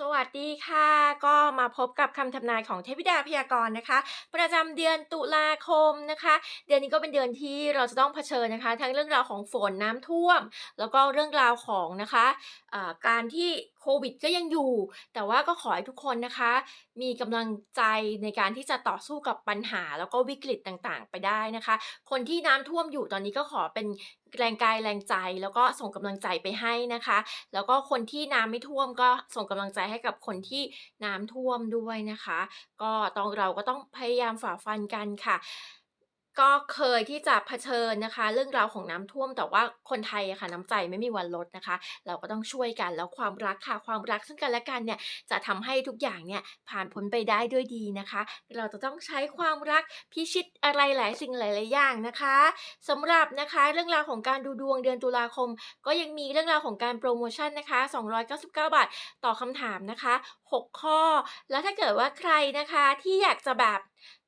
สวัสดีค่ะ ก็มาพบกับคำทำนายของเทพธิดาพยากรณ์นะคะ ประจำเดือนตุลาคมนะคะ เดือนนี้ก็เป็นเดือนที่เราจะต้องเผชิญนะคะ ทั้งเรื่องราวของฝนน้ำท่วม แล้วก็เรื่องราวของนะคะอ่าการที่ โควิดก็ยังอยู่ แต่ว่าก็ขอให้ทุกคนนะคะ มีกำลังใจในการที่จะต่อสู้กับปัญหา แล้วก็วิกฤตต่างๆ ไปได้นะคะ คนที่น้ำท่วมอยู่ตอนนี้ก็ขอเป็นแรงกายแรงใจแล้วก็ส่งกำลังใจไปให้นะคะ แล้วก็คนที่น้ำไม่ท่วมก็ส่งกำลังใจให้กับคนที่น้ำท่วมด้วยนะคะ ก็ต้องเราก็ต้องพยายามฝ่าฟันกันค่ะ ก็เคยที่จะเผชิญนะคะ เรื่องราวของน้ำท่วม แต่ว่าคนไทยอะค่ะน้ำใจไม่มีวันลดนะคะ เราก็ต้องช่วยกันแล้วความรักค่ะความรักซึ่งกันและกันเนี่ยจะทำให้ทุกอย่างเนี่ยผ่านพ้นไปได้ด้วยดีนะคะ เราจะต้องใช้ความรักพิชิตอะไรหลายสิ่งหลายๆอย่างนะคะสำหรับนะคะเรื่องราวของการดูดวงเดือนตุลาคม ก็ยังมีเรื่องราวของการโปรโมชั่นนะคะ 299 บาท ต่อคำถามนะคะ 6 ข้อ แล้วถ้าเกิดว่าใครนะคะที่อยากจะแบบ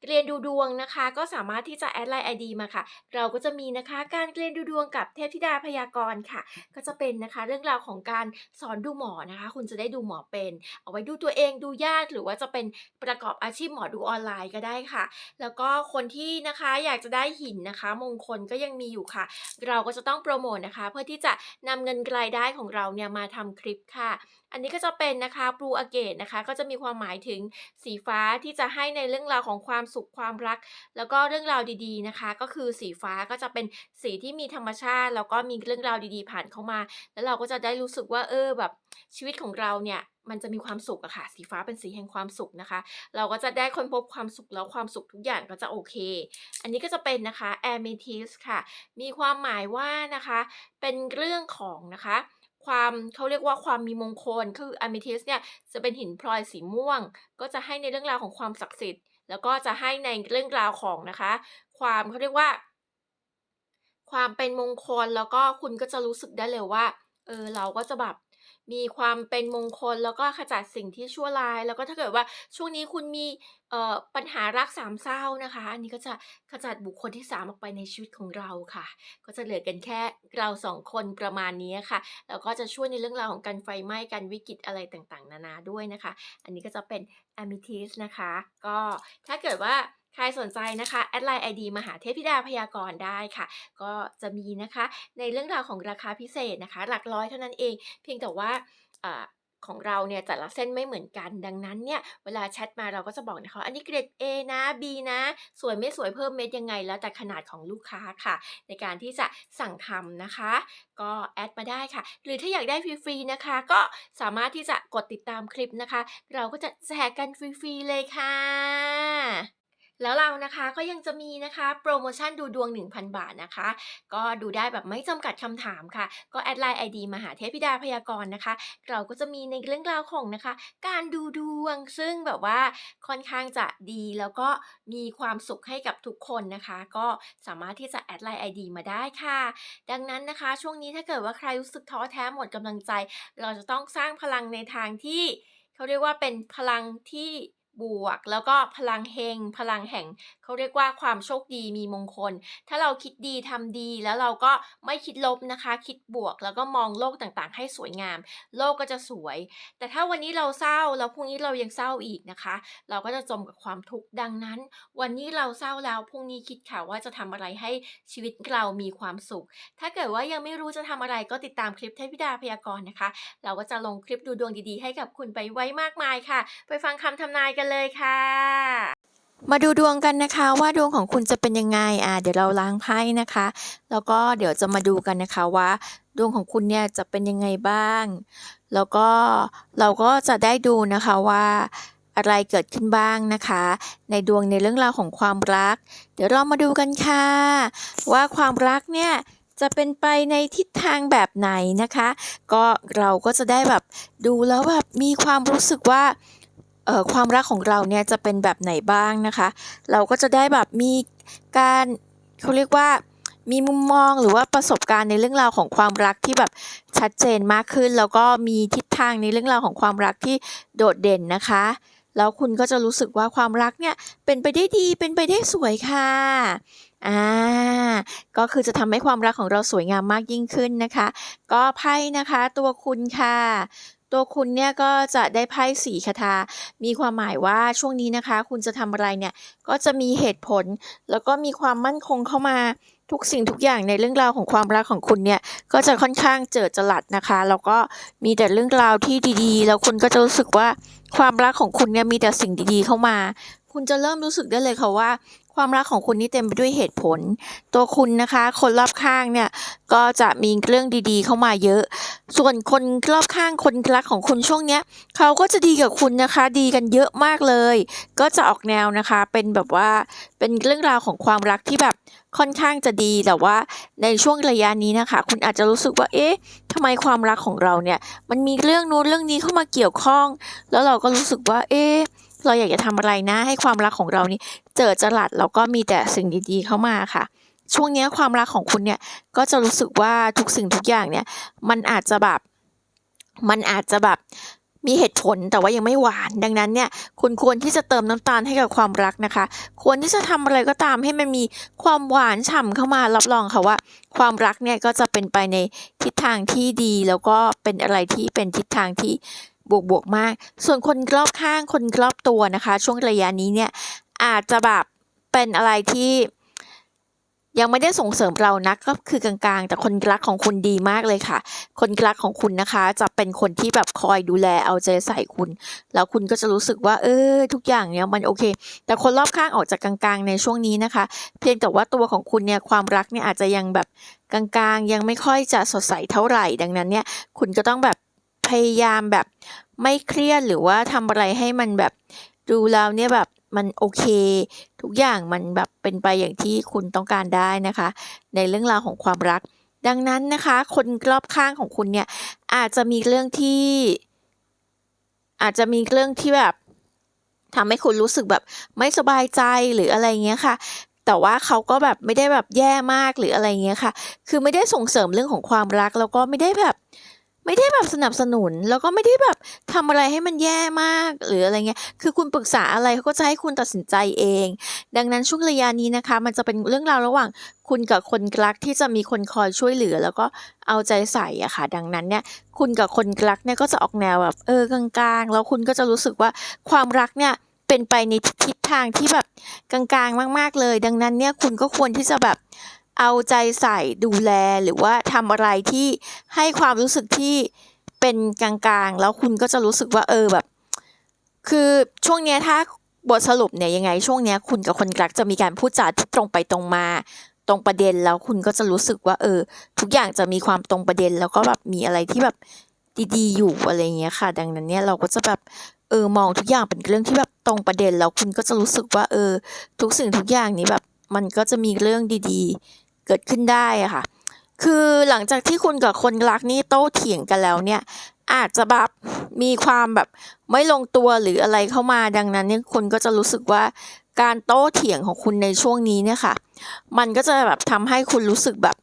เรียนดูดวงนะคะ ก็สามารถที่จะแอดไลน์ ID มาค่ะ เราก็จะมีนะคะการเรียนดูดวงกับเทพธิดาพยากรณ์ค่ะ ก็จะเป็นนะคะเรื่องราวของการสอนดูหมอนะคะ คุณจะได้ดูหมอเป็น เอาไว้ดูตัวเองดูญาติหรือว่าจะเป็นประกอบอาชีพหมอดูออนไลน์ก็ได้ค่ะ แล้วก็คนที่นะคะอยากจะได้หินนะคะ มงคลก็ยังมีอยู่ค่ะ เราก็จะต้องโปรโมทนะคะ เพื่อที่จะนำเงินรายได้ของเราเนี่ยมาทำคลิปค่ะอันนี้ก็จะเป็นนะคะ Blue Agate นะคะ ก็จะมีความหมายถึงสีฟ้าที่จะให้ในเรื่องราวของความสุขความรัก แล้วก็เรื่องราวดีๆนะคะ ก็คือสีฟ้าก็จะเป็นสีที่มีธรรมชาติ แล้วก็มีเรื่องราวดีๆ ผ่านเข้ามา แล้วเราก็จะได้รู้สึกว่าเออแบบชีวิตของเราเนี่ยมันจะมีความสุขอะค่ะ สีฟ้าเป็นสีแห่งความสุขนะคะ เราก็จะได้ค้นพบความสุขแล้วความสุขทุกอย่างก็จะโอเค อันนี้ก็จะเป็นนะคะ Amethyst ค่ะ มีความหมายว่านะคะ เป็นเรื่องของนะคะ ความเขาเรียกว่าความมีมงคล คืออะเมทิสเนี่ยจะเป็นหินพลอยสีม่วง ก็จะให้ในเรื่องราวของความศักดิ์สิทธิ์ แล้วก็จะให้ในเรื่องราวของนะคะ ความเขาเรียกว่า ความเป็นมงคลแล้วก็คุณก็จะรู้สึกได้เลยว่าเออเราก็จะแบบ มีความเป็นมงคลแล้วก็ขจัดสิ่งที่ชั่วร้าย แล้วก็ถ้าเกิดว่าช่วงนี้คุณมีเอ่อปัญหารักสามเศร้านะคะ อันนี้ก็จะขจัดบุคคลที่3ออกไปในชีวิตของเราค่ะ ก็จะเหลือกันแค่เรา2คนประมาณนี้ค่ะ แล้วก็จะช่วยในเรื่องราวของการไฟไหม้การวิกฤตอะไรต่างๆ นานาด้วยนะคะ อันนี้ก็จะเป็น Amethyst นะคะ ก็ถ้าเกิดว่า ใครสนใจนะคะแอดไลน์ ID มหาเทพธิดาพยากรณ์ได้ค่ะ ก็จะมีนะคะในเรื่องราวของราคาพิเศษนะคะ หลักร้อยเท่านั้นเอง เพียงแต่ว่าอของเราเนี่ยแต่ละเส้นไม่เหมือนกันดังนั้นเนี่ยเวลาแชตมาเราก็จะบอกนะคะว่าอันนี้เกรด A นะ B นะ สวยไม่สวยเพิ่มเม็ดยังไง แล้วแต่ขนาดของลูกค้าค่ะ ในการที่จะสั่งทำนะคะ ก็แอดมาได้ค่ะ หรือถ้าอยากได้ฟรีๆนะคะ ก็สามารถที่จะกดติดตามคลิปนะคะ เราก็จะแจกกันฟรีๆเลยค่ะ แล้วเรานะคะก็ยังจะมีนะคะโปรโมชั่นดูดวง 1,000 บาทนะคะ ก็ดูได้แบบไม่จำกัดคำถามค่ะ ก็แอดไลน์ ID มหาเทพธิดาพยากรณ์นะคะ เราก็จะมีในเรื่องราวของนะคะ การดูดวงซึ่งแบบว่าค่อนข้างจะดีแล้วก็มีความสุขให้กับทุกคนนะคะ ก็สามารถที่จะแอดไลน์ ID มาได้ค่ะ ดังนั้นนะคะ ช่วงนี้ถ้าเกิดว่าใครรู้สึกท้อแท้หมดกำลังใจ เราจะต้องสร้างพลังในทางที่เขาเรียกว่าเป็นพลังที่ บวก แล้วก็พลังเฮง พลังแห่งเขาเรียกว่าความโชคดีมีมงคล ถ้าเราคิดดีทำดีแล้วเราก็ไม่คิดลบนะคะ คิดบวกแล้วก็มองโลกต่างๆ ให้สวยงาม โลกก็จะสวย แต่ถ้าวันนี้เราเศร้าแล้วพรุ่งนี้เรายังเศร้าอีกนะคะ เราก็จะจมกับความทุกข์ดังนั้น วันนี้เราเศร้าแล้วพรุ่งนี้คิดค่ะว่าจะทำอะไรให้ชีวิตเรามีความสุข ถ้าเกิดว่ายังไม่รู้จะทำอะไรก็ติดตามคลิปเทพธิดาพยากรณ์นะคะ เราก็จะลงคลิปดูดวงดีๆ ให้กับคุณไปไว้มากมายค่ะ ไปฟังคำทำนายกันเลยค่ะ มาดูดวงกันนะคะว่าดวงของคุณจะเป็นยังไงอ่าเดี๋ยวเราล้างไพ่นะคะ แล้วก็เดี๋ยวจะมาดูกันนะคะว่าดวงของคุณเนี่ยจะเป็นยังไงบ้าง แล้วก็เราก็จะได้ดูนะคะว่าอะไรเกิดขึ้นบ้างนะคะ ในดวงในเรื่องราวของความรัก เดี๋ยวเรามาดูกันค่ะ ว่าความรักเนี่ยจะเป็นไปในทิศทางแบบไหนนะคะ ก็เราก็จะได้แบบดูแล้วแบบมีความรู้สึกว่า ความรักของเราเนี่ยจะเป็นแบบไหนบ้างนะคะ เราก็จะได้แบบมีการเขาเรียกว่ามีมุมมองหรือว่าประสบการณ์ในเรื่องราวของความรักที่แบบชัดเจนมากขึ้น แล้วก็มีทิศทางในเรื่องราวของความรักที่โดดเด่นนะคะ แล้วคุณก็จะรู้สึกว่าความรักเนี่ยเป็นไปได้ดีเป็นไปได้สวยค่ะอ่าก็คือจะทำให้ความรักของเราสวยงามมากยิ่งขึ้นนะคะ ก็ไพ่นะคะ ตัวคุณค่ะ ตัวคุณเนี่ยก็จะได้ไพ่สีคาถามีความหมายว่าช่วงนี้นะคะ คุณจะทำอะไรเนี่ยก็จะมีเหตุผล แล้วก็มีความมั่นคงเข้ามาทุกสิ่งทุกอย่างในเรื่องราวของความรักของคุณเนี่ยก็จะค่อนข้างเจิดจรัสนะคะ แล้วก็มีแต่เรื่องราวที่ดีๆ แล้วคุณก็จะรู้สึกว่าความรักของคุณเนี่ยมีแต่สิ่งดีๆเข้ามา คุณจะเริ่มรู้สึกได้เลยค่ะว่า ความรักของคุณนี่เต็มไปด้วยเหตุผล ตัวคุณนะคะ คนรอบข้างเนี่ยก็จะมีเรื่องดีๆ เข้ามาเยอะ ส่วนคนรอบข้างคนรักของคุณช่วงเนี้ยเขาก็จะดีกับคุณนะคะ ดีกันเยอะมากเลย ก็จะออกแนวนะคะ เป็นแบบว่าเป็นเรื่องราวของความรักที่แบบค่อนข้างจะดีแต่ว่าในช่วงระยะนี้นะคะ คุณอาจจะรู้สึกว่า เอ๊ะทำไมความรักของเราเนี่ย มันมีเรื่องนู้นเรื่องนี้เข้ามาเกี่ยวข้อง แล้วเราก็รู้สึกว่า เอ๊ะ เราอยากจะทำอะไรนะ ให้ความรักของเรานี่เจิดจรัสแล้วก็มีแต่สิ่งดีๆเข้ามาค่ะ ช่วงนี้ความรักของคุณเนี่ยก็จะรู้สึกว่าทุกสิ่งทุกอย่างเนี่ย มันอาจจะแบบมันอาจจะแบบมีเหตุผลแต่ว่ายังไม่หวาน ดังนั้นเนี่ยคุณควรที่จะเติมน้ำตาลให้กับความรักนะคะ ควรที่จะทำอะไรก็ตามให้มันมีความหวานฉ่ำเข้ามารับรองค่ะว่า ความรักเนี่ยก็จะเป็นไปในทิศทางที่ดี แล้วก็เป็นอะไรที่เป็นทิศทางที่ บวกบวกมาก ส่วนคนรอบข้างคนรอบตัวนะคะ ช่วงระยะนี้เนี่ยอาจจะแบบเป็นอะไรที่ยังไม่ได้ส่งเสริมเรานักก็คือกลางๆ แต่คนรักของคุณดีมากเลยค่ะ คนรักของคุณนะคะ จะเป็นคนที่แบบคอยดูแลเอาใจใส่คุณ แล้วคุณก็จะรู้สึกว่า เออทุกอย่างเนี่ยมันโอเค แต่คนรอบข้างออกจากกลางๆ ในช่วงนี้นะคะ เพียงแต่ว่าตัวของคุณเนี่ยความรักเนี่ยอาจจะยังแบบกลางๆ ยังไม่ค่อยจะสดใสเท่าไหร่ดังนั้นเนี่ย คุณก็ต้องแบบ พยายามแบบไม่เครียดหรือว่าทำอะไรให้มันแบบดูแล้วเนี่ยแบบมันโอเค ทุกอย่างมันแบบเป็นไปอย่างที่คุณต้องการได้นะคะ ในเรื่องราวของความรัก ดังนั้นนะคะ คนรอบข้างของคุณเนี่ยอาจจะมีเรื่องที่ อาจจะมีเรื่องที่แบบทำให้คุณรู้สึกแบบไม่สบายใจหรืออะไรเงี้ยค่ะ แต่ว่าเขาก็แบบไม่ได้แบบแย่มากหรืออะไรเงี้ยค่ะ คือไม่ได้ส่งเสริมเรื่องของความรักแล้วก็ไม่ได้แบบ ไม่ได้แบบสนับสนุน แล้วก็ไม่ได้แบบทำอะไรให้มันแย่มากหรืออะไรเงี้ย คือคุณปรึกษาอะไรเขาก็จะให้คุณตัดสินใจเอง ดังนั้นช่วงระยะนี้นะคะ มันจะเป็นเรื่องราวระหว่างคุณกับคนรักที่จะมีคนคอยช่วยเหลือ แล้วก็เอาใจใส่อะค่ะ ดังนั้นเนี่ย คุณกับคนรักเนี่ยก็จะออกแนวแบบเออกลางๆ แล้วคุณก็จะรู้สึกว่าความรักเนี่ยเป็นไปในทิศทางที่แบบกลางๆ มาก ๆเลย ดังนั้นเนี่ยคุณก็ควรที่จะแบบ เอาใจใส่ดูแลหรือว่าทำอะไรที่ให้ความรู้สึกที่เป็นกลางๆ แล้วคุณก็จะรู้สึกว่าเออแบบ คือช่วงเนี้ยถ้าบทสรุปเนี่ยยังไง ช่วงเนี้ยคุณกับคนรักจะมีการพูดจาที่ตรงไปตรงมา ตรงประเด็นแล้วคุณก็จะรู้สึกว่า เออ ทุกอย่างจะมีความตรงประเด็น แล้วก็แบบมีอะไรที่แบบดีๆอยู่อะไรเงี้ยค่ะ ดังนั้นเนี่ยเราก็จะแบบเออมองทุกอย่างเป็นเรื่องที่แบบตรงประเด็นแล้วคุณก็จะรู้สึกว่า เออ ทุกสิ่งทุกอย่างนี้แบบมันก็จะมีเรื่องดีๆ เกิดขึ้นได้ค่ะ คือหลังจากที่คุณกับคนรักนี่โต้เถียงกันแล้วเนี่ย อาจจะแบบมีความแบบไม่ลงตัวหรืออะไรเข้ามาดังนั้นเนี่ยคุณก็จะรู้สึกว่าการโต้เถียงของคุณในช่วงนี้เนี่ยค่ะ มันก็จะแบบทำให้คุณรู้สึกแบบ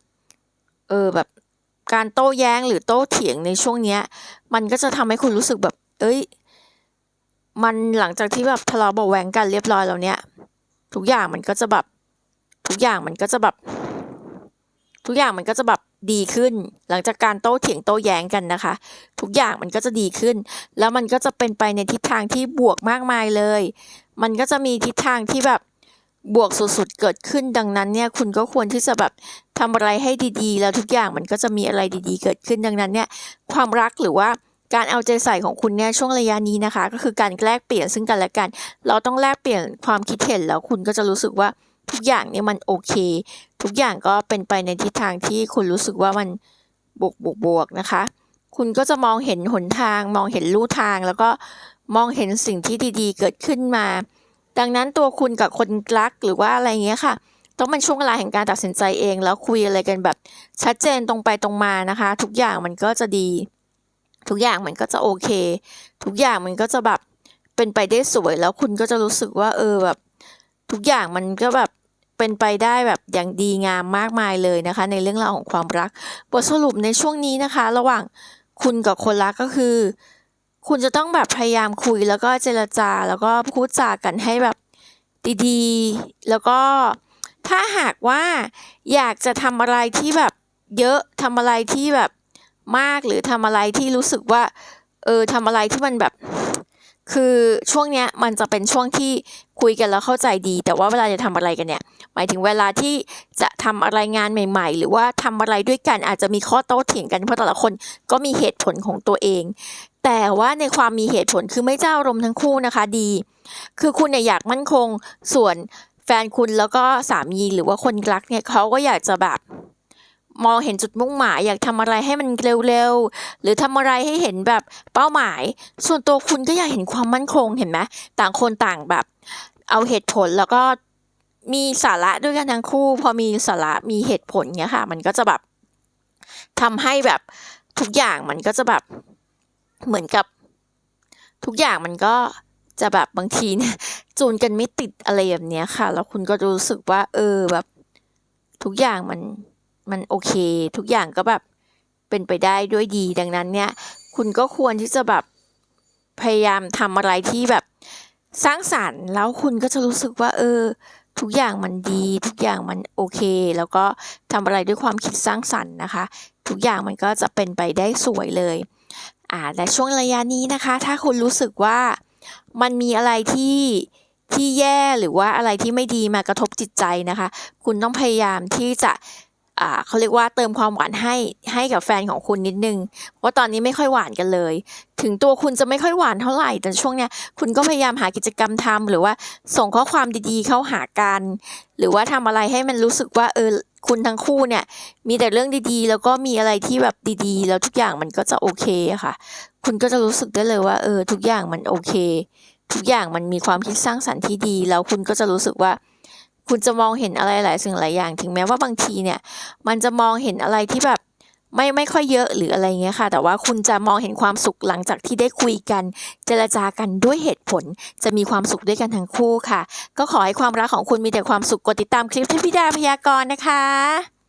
เออแบบการโต้แย้งหรือโต้เถียงในช่วงเนี้ย มันก็จะทำให้คุณรู้สึกแบบ เอ้ย มันหลังจากที่แบบทะเลาะเบาะแวงกันเรียบร้อยแล้วเนี่ย ทุกอย่างมันก็จะแบบ ทุกอย่างมันก็จะแบบ ทุกอย่างมันก็จะแบบดีขึ้น หลังจากการโต้เถียงโต้แย้งกันนะคะ ทุกอย่างมันก็จะดีขึ้น แล้วมันก็จะเป็นไปในทิศทางที่บวกมากมายเลย มันก็จะมีทิศทางที่แบบบวกสุดๆเกิดขึ้นดังนั้นเนี่ยคุณก็ควรที่จะแบบทำอะไรให้ดีๆ แล้วทุกอย่างมันก็จะมีอะไรดีๆ เกิดขึ้นดังนั้นเนี่ยความรักหรือว่าการเอาใจใส่ของคุณเนี่ยช่วงระยะนี้นะคะ ก็คือการแลกเปลี่ยนซึ่งกันและกัน เราต้องแลกเปลี่ยนความคิดเห็นแล้วคุณก็จะรู้สึกว่าทุกอย่างเนี่ยมันโอเค ทุกอย่างก็เป็นไปในทิศทางที่คุณรู้สึกว่ามันบวกบวกบวกนะคะ คุณก็จะมองเห็นหนทาง มองเห็นลู่ทาง แล้วก็มองเห็นสิ่งที่ดีๆ เกิดขึ้นมา ดังนั้นตัวคุณกับคนรักหรือว่าอะไรเงี้ยค่ะต้องเป็นช่วงเวลาแห่งการตัดสินใจเอง แล้วคุยอะไรกันแบบชัดเจนตรงไปตรงมานะคะ ทุกอย่างมันก็จะดี ทุกอย่างมันก็จะโอเค ทุกอย่างมันก็จะแบบเป็นไปได้สวยแล้วคุณก็จะรู้สึกว่า เออแบบ ทุกอย่างมันก็แบบ เป็นไปได้แบบอย่างดีงามมากมายเลยนะคะ ในเรื่องราวของความรัก บทสรุปในช่วงนี้นะคะ ระหว่างคุณกับคนรักก็คือ คุณจะต้องแบบพยายามคุยแล้วก็เจรจาแล้วก็พูดจากันให้แบบดีๆ แล้วก็ถ้าหากว่าอยากจะทำอะไรที่แบบเยอะทำอะไรที่แบบมากหรือทำอะไรที่รู้สึกว่า เออทำอะไรที่มันแบบ คือช่วงเนี้ยมันจะเป็นช่วงที่คุยกันแล้วเข้าใจดี แต่ว่าเวลาจะทำอะไรกันเนี่ย หมายถึงเวลาที่จะทำอะไรงานใหม่ ๆ หรือว่าทำอะไรด้วยกันอาจจะมีข้อโต้เถียงกันเพราะแต่ละคนก็มีเหตุผลของตัวเอง แต่ว่าในความมีเหตุผลคือไม่เจ้าอารมณ์ทั้งคู่นะคะดี คือคุณเนี่ยอยากมั่นคงส่วนแฟนคุณแล้วก็สามีหรือว่าคนรักเนี่ยเขาก็อยากจะแบบ มองเห็นจุดมุ่งหมายอยากทำอะไรให้มันเร็วๆ หรือทำอะไรให้เห็นแบบเป้าหมาย ส่วนตัวคุณก็อยากเห็นความมั่นคงเห็นไหมต่างคนต่างแบบ เอาเหตุผลแล้วก็มีสาระด้วยกันทั้งคู่ พอมีสาระมีเหตุผลเงี้ยค่ะ มันก็จะแบบทำให้แบบทุกอย่างมันก็จะแบบเหมือนกับทุกอย่างมันก็จะแบบบางทีเนี่ยจูนกันไม่ติดอะไรแบบเนี้ยค่ะ แล้วคุณก็รู้สึกว่า เออแบบ ทุกอย่างมัน มันโอเค ทุกอย่างก็แบบเป็นไปได้ด้วยดีดังนั้นเนี่ย คุณก็ควรที่จะแบบพยายามทำอะไรที่แบบสร้างสรรค์แล้วคุณก็จะรู้สึกว่า เออ ทุกอย่างมันดี ทุกอย่างมันโอเค แล้วก็ทำอะไรด้วยความคิดสร้างสรรค์นะคะ ทุกอย่างมันก็จะเป็นไปได้สวยเลยอ่าและช่วงระยะนี้นะคะ ถ้าคุณรู้สึกว่ามันมีอะไรที่ที่แย่หรือว่าอะไรที่ไม่ดีมากระทบจิตใจนะคะ คุณต้องพยายามที่จะ เขาเรียกว่าเติมความหวานให้ให้กับแฟนของคุณนิดนึงเพราะตอนนี้ไม่ค่อยหวานกันเลย ถึงตัวคุณจะไม่ค่อยหวานเท่าไหร่ แต่ช่วงเนี้ยคุณก็พยายามหากิจกรรมทำหรือว่าส่งข้อความดีๆเข้าหากัน หรือว่าทำอะไรให้มันรู้สึกว่าเออคุณทั้งคู่เนี่ยมีแต่เรื่องดีๆ แล้วก็มีอะไรที่แบบดีๆ แล้วทุกอย่างมันก็จะโอเคค่ะ คุณก็จะรู้สึกได้เลยว่าเออทุกอย่างมันโอเค ทุกอย่างมันมีความคิดสร้างสรรค์ที่ดี แล้วคุณก็จะรู้สึกว่า คุณจะมองเห็นอะไรหลายสิ่งหลายอย่าง ถึงแม้ว่าบางทีเนี่ย มันจะมองเห็นอะไรที่แบบไม่ไม่ค่อยเยอะหรืออะไรเงี้ยค่ะ แต่ว่าคุณจะมองเห็นความสุขหลังจากที่ได้คุยกัน เจรจากันด้วยเหตุผล จะมีความสุขด้วยกันทั้งคู่ค่ะ ก็ขอให้ความรักของคุณมีแต่ความสุขกดติดตามคลิปที่พิดาพยากรณ์นะคะ